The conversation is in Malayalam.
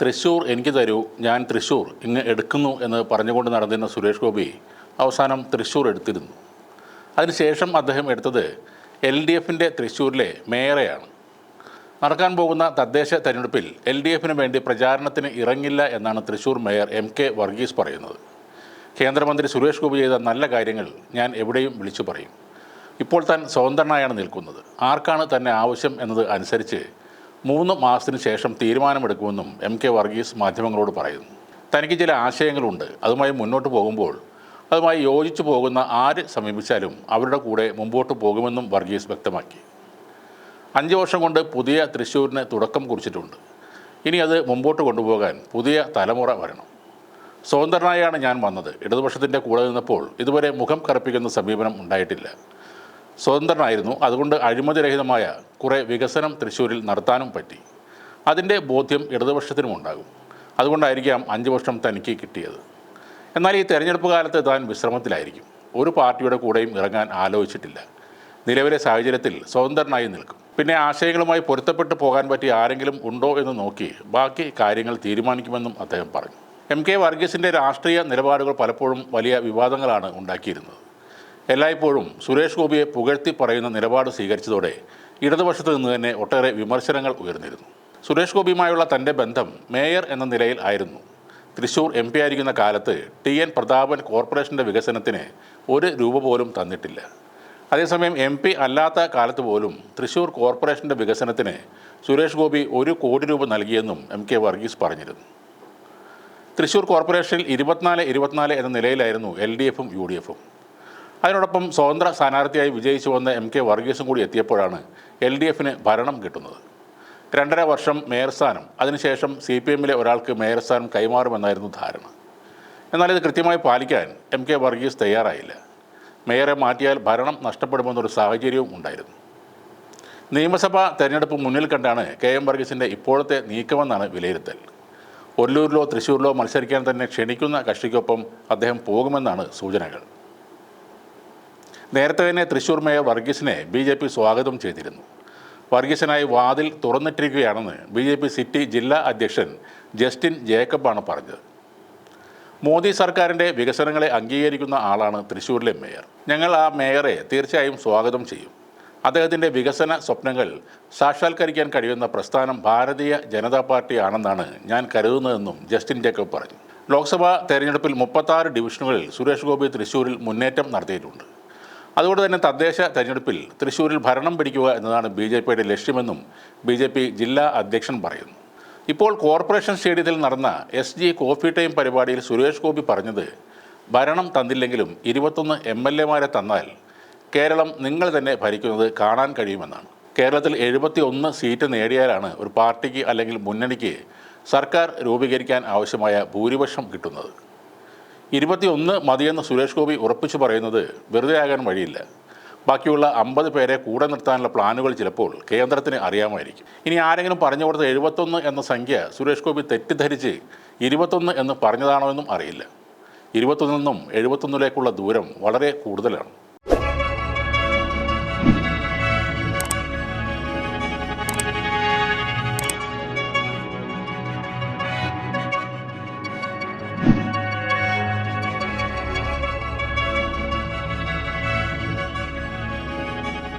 തൃശ്ശൂർ എനിക്ക് തരൂ ഞാൻ തൃശ്ശൂർ ഇങ്ങ് എടുക്കുന്നു എന്ന് പറഞ്ഞുകൊണ്ട് നടന്നിരുന്ന സുരേഷ് ഗോപി അവസാനം തൃശ്ശൂർ എടുത്തിരുന്നു. അതിനുശേഷം അദ്ദേഹം എടുത്തത് എൽ ഡി എഫിന്റെ തൃശ്ശൂരിലെ മേയറെയാണ്. നടക്കാൻ പോകുന്ന തദ്ദേശ തെരഞ്ഞെടുപ്പിൽ എൽ ഡി എഫിന് വേണ്ടി പ്രചാരണത്തിന് ഇറങ്ങില്ല എന്നാണ് Thrissur mayor M K Varghese പറയുന്നത്. കേന്ദ്രമന്ത്രി സുരേഷ് ഗോപി ചെയ്ത നല്ല കാര്യങ്ങൾ ഞാൻ എവിടെയും വിളിച്ചു പറയും. ഇപ്പോൾ താൻ സ്വതന്ത്രനായാണ് നിൽക്കുന്നത്. ആർക്കാണ് തന്നെ ആവശ്യം എന്നത് അനുസരിച്ച് മൂന്ന് മാസത്തിന് ശേഷം തീരുമാനമെടുക്കുമെന്നും എം കെ വർഗീസ് മാധ്യമങ്ങളോട് പറയുന്നു. തനിക്ക് ചില ആശയങ്ങളുണ്ട്. അതുമായി മുന്നോട്ട് പോകുമ്പോൾ അതുമായി യോജിച്ചു പോകുന്ന ആര് സമീപിച്ചാലും അവരുടെ കൂടെ മുമ്പോട്ട് പോകുമെന്നും വർഗീസ് വ്യക്തമാക്കി. അഞ്ച് വർഷം കൊണ്ട് പുതിയ തൃശ്ശൂരിന് തുടക്കം കുറിച്ചിട്ടുണ്ട്. ഇനി അത് മുമ്പോട്ട് കൊണ്ടുപോകാൻ പുതിയ തലമുറ വരണം. സ്വതന്ത്രനായാണ് ഞാൻ വന്നത്. ഇടതുപക്ഷത്തിന്റെ കൂടെ നിന്നപ്പോൾ ഇതുവരെ മുഖം കറുപ്പിക്കുന്ന സമീപനം ഉണ്ടായിട്ടില്ല. സ്വതന്ത്രനായിരുന്നു. അതുകൊണ്ട് അഴിമതിരഹിതമായ കുറേ വികസനം തൃശ്ശൂരിൽ നടത്താനും പറ്റി. അതിന്റെ ബോധ്യം ഇടതുപക്ഷത്തിനും ഉണ്ടാകും. അതുകൊണ്ടായിരിക്കാം അഞ്ച് വർഷം തനിക്ക് കിട്ടിയത്. എന്നാൽ ഈ തെരഞ്ഞെടുപ്പ് കാലത്ത് താൻ വിശ്രമത്തിലായിരിക്കും. ഒരു പാർട്ടിയുടെ കൂടെയും ഇറങ്ങാൻ ആലോചിച്ചിട്ടില്ല. നിലവിലെ സാഹചര്യത്തിൽ സ്വതന്ത്രനായി നിൽക്കും. പിന്നെ ആശയങ്ങളുമായി പൊരുത്തപ്പെട്ട് പോകാൻ പറ്റിയ ആരെങ്കിലും ഉണ്ടോ എന്ന് നോക്കി ബാക്കി കാര്യങ്ങൾ തീരുമാനിക്കുമെന്നും അദ്ദേഹം പറഞ്ഞു. എം കെ വർഗീസിന്റെ രാഷ്ട്രീയ നിലപാടുകൾ പലപ്പോഴും വലിയ വിവാദങ്ങളാണ് ഉണ്ടാക്കിയിരുന്നത്. എല്ലായ്പ്പോഴും സുരേഷ് ഗോപിയെ പുകഴ്ത്തി പറയുന്ന നിലപാട് സ്വീകരിച്ചതോടെ ഇടതുപക്ഷത്ത് നിന്ന് തന്നെ ഒട്ടേറെ വിമർശനങ്ങൾ ഉയർന്നിരുന്നു. സുരേഷ് ഗോപിയുമായുള്ള തന്റെ ബന്ധം മേയർ എന്ന നിലയിൽ ആയിരുന്നു. തൃശൂർ എം പി ആയിരിക്കുന്ന കാലത്ത് ടി എൻ പ്രതാപൻ കോർപ്പറേഷന്റെ വികസനത്തിന് ഒരു രൂപ പോലും തന്നിട്ടില്ല. അതേസമയം എം പി അല്ലാത്ത കാലത്ത് പോലും തൃശൂർ കോർപ്പറേഷന്റെ വികസനത്തിന് സുരേഷ് ഗോപി ഒരു കോടി രൂപ നൽകിയെന്നും എം കെ വർഗീസ് പറഞ്ഞിരുന്നു. തൃശൂർ കോർപ്പറേഷനിൽ ഇരുപത്തിനാല് ഇരുപത്തിനാല് എന്ന നിലയിലായിരുന്നു എൽ ഡി എഫും യു ഡി എഫും. അതിനോടൊപ്പം സ്വതന്ത്ര സ്ഥാനാർത്ഥിയായി വിജയിച്ചു വന്ന എം കെ വർഗീസും കൂടി എത്തിയപ്പോഴാണ് എൽ ഡി എഫിന് ഭരണം കിട്ടുന്നത്. രണ്ടര വർഷം മേയർസ്ഥാനം അതിനുശേഷം സി പി എമ്മിലെ ഒരാൾക്ക് മേയർസ്ഥാനം കൈമാറുമെന്നായിരുന്നു ധാരണ. എന്നാൽ ഇത് കൃത്യമായി പാലിക്കാൻ എം കെ വർഗീസ് തയ്യാറായില്ല. മേയറെ മാറ്റിയാൽ ഭരണം നഷ്ടപ്പെടുമെന്നൊരു സാഹചര്യവും ഉണ്ടായിരുന്നു. നിയമസഭാ തെരഞ്ഞെടുപ്പ് മുന്നിൽ കണ്ടാണ് കെ എം വർഗീസിന്റെ ഇപ്പോഴത്തെ നീക്കമെന്നാണ് വിലയിരുത്തൽ. ഒല്ലൂരിലോ തൃശ്ശൂരിലോ മത്സരിക്കാൻ തന്നെ ക്ഷണിക്കുന്ന കക്ഷിക്കൊപ്പം അദ്ദേഹം പോകുമെന്നാണ് സൂചനകൾ. നേരത്തെ തന്നെ തൃശൂർ മേയർ വർഗീസിനെ ബി ജെ പി സ്വാഗതം ചെയ്തിരുന്നു. വർഗീസിനായി വാതിൽ തുറന്നിട്ടിരിക്കുകയാണെന്ന് ബി ജെ പി സിറ്റി ജില്ലാ അധ്യക്ഷൻ ജസ്റ്റിൻ ജേക്കബാണ് പറഞ്ഞത്. മോദി സർക്കാരിന്റെ വികസനങ്ങളെ അംഗീകരിക്കുന്ന ആളാണ് തൃശ്ശൂരിലെ മേയർ. ഞങ്ങൾ ആ മേയറെ തീർച്ചയായും സ്വാഗതം ചെയ്യും. അദ്ദേഹത്തിന്റെ വികസന സ്വപ്നങ്ങൾ സാക്ഷാത്കരിക്കാൻ കഴിയുന്ന പ്രസ്ഥാനം ഭാരതീയ ജനതാ പാർട്ടിയാണെന്നാണ് ഞാൻ കരുതുന്നതെന്നും ജസ്റ്റിൻ ജേക്കബ് പറഞ്ഞു. ലോക്സഭാ തെരഞ്ഞെടുപ്പിൽ മുപ്പത്താറ് ഡിവിഷനുകളിൽ സുരേഷ് ഗോപി തൃശ്ശൂരിൽ മുന്നേറ്റം നടത്തിയിട്ടുണ്ട്. അതുകൊണ്ട് തന്നെ തദ്ദേശ തെരഞ്ഞെടുപ്പിൽ തൃശ്ശൂരിൽ ഭരണം പിടിക്കുക എന്നതാണ് ബി ജെ പിയുടെ ലക്ഷ്യമെന്നും ബി ജെ പി ജില്ലാ അധ്യക്ഷൻ പറയുന്നു. ഇപ്പോൾ കോർപ്പറേഷൻ സ്റ്റേഡിയത്തിൽ നടന്ന എസ് ജി കോഫി ടൈം പരിപാടിയിൽ സുരേഷ് ഗോപി പറഞ്ഞത് ഭരണം തന്നില്ലെങ്കിലും ഇരുപത്തൊന്ന് എം എൽ എമാരെ തന്നാൽ കേരളം നിങ്ങൾ തന്നെ ഭരിക്കുന്നത് കാണാൻ കഴിയുമെന്നാണ്. കേരളത്തിൽ എഴുപത്തി ഒന്ന് സീറ്റ് നേടിയാലാണ് ഒരു പാർട്ടിക്ക് അല്ലെങ്കിൽ മുന്നണിക്ക് സർക്കാർ രൂപീകരിക്കാൻ ആവശ്യമായ ഭൂരിപക്ഷം കിട്ടുന്നത്. ഇരുപത്തിയൊന്ന് മതിയെന്ന് സുരേഷ് ഗോപി ഉറപ്പിച്ചു പറയുന്നത് വെറുതെ ആകാൻ വഴിയില്ല. ബാക്കിയുള്ള അമ്പത് പേരെ കൂടെ നിർത്താനുള്ള പ്ലാനുകൾ ചിലപ്പോൾ കേന്ദ്രത്തിന് അറിയാമായിരിക്കും. ഇനി ആരെങ്കിലും പറഞ്ഞു കൊടുത്ത എഴുപത്തൊന്ന് എന്ന സംഖ്യ സുരേഷ് ഗോപി തെറ്റിദ്ധരിച്ച് ഇരുപത്തൊന്ന് എന്ന് പറഞ്ഞതാണോ എന്നും അറിയില്ല. ഇരുപത്തൊന്നിൽ നിന്നും എഴുപത്തൊന്നിലേക്കുള്ള ദൂരം വളരെ കൂടുതലാണ്.